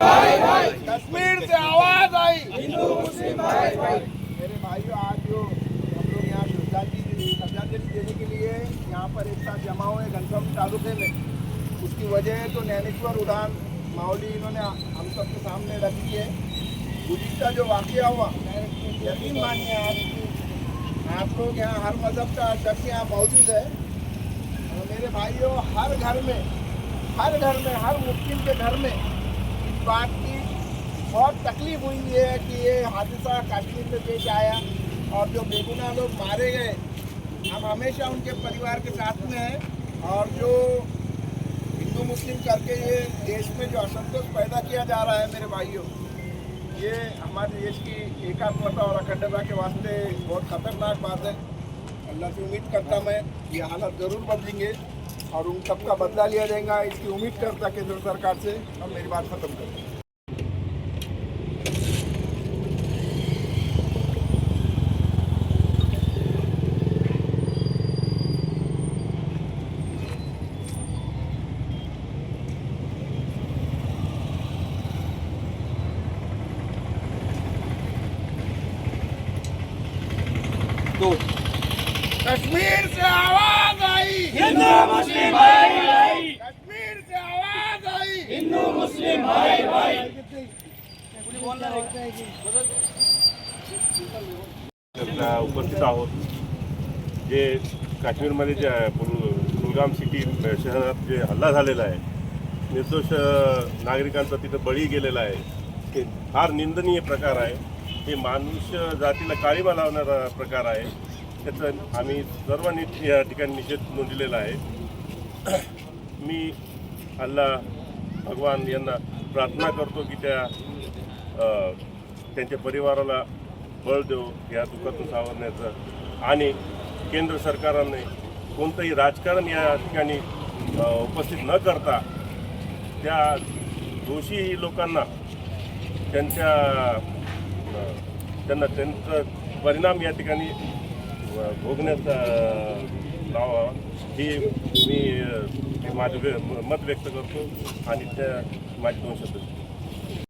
कश्मीर से आवाज़ आई। मेरे भाइयों आज जो हम लोग यहाँ श्रद्धांजलि श्रद्धांजलि देने के लिए यहाँ पर एक साथ जमा हुए घनश्याम तालुके में। उसकी वजह तो ज्ञानेश्वर उड़ान माहौली इन्होंने हम सबके सामने रखी है। गुजिस्ता जो वाक़ हुआ यकीन मानिए आप आप लोग यहाँ हर मज़हब का शख्स यहाँ मौजूद है। और मेरे भाइयों हर घर में हर घर में हर मुस्लिम के घर में बात की। बहुत तकलीफ़ हुई है कि ये हादसा कश्मीर में पेश आया और जो बेगुनाह लोग मारे गए, हम हमेशा उनके परिवार के साथ में हैं और जो हिंदू मुस्लिम करके ये देश में जो असंतोष पैदा किया जा रहा है मेरे भाइयों, ये हमारे देश की एकात्मता और अखंडता के वास्ते बहुत खतरनाक बात है। अल्लाह से उम्मीद करता मैं ये हालत ज़रूर बदलेंगे। और उन सबका बदला लिया जाएगा। इसकी उम्मीद करता केंद्र सरकार से हम मेरी बात खत्म करते हैं कश्मीर से आवाज़! आई हिंदू मुस्लिम भाई भाई। कश्मीर से आवाज आई. हिंदू मुस्लिम भाई भाई। उपस्थित आहोत. जे काश्मीरमध्ये जे कुलगाम सिटी शहरात जे हल्ला झालेला आहे निर्दोष नागरिकांचा तिथं बळी गेलेला आहे ते फार निंदनीय प्रकार आहे. हे मनुष्य जातीला काळीमा लावणारा प्रकार आहे. त्याचं आम्ही सर्वांनी या ठिकाणी निषेध नोंदलेला आहे. मी अल्ला भगवान यांना प्रार्थना करतो की त्या त्यांच्या परिवाराला बळ देऊ या दुःखातून सावरण्याचं. आणि केंद्र सरकारने कोणतंही राजकारण या ठिकाणी उपस्थित न करता त्या दोषी लोकांना त्यांच्या त्यांना त्यांचा परिणाम या ठिकाणी भोगण्याचा लावा ही मी माझं व्य- मत व्यक्त करतो आणि त्या माझे दोन शब्द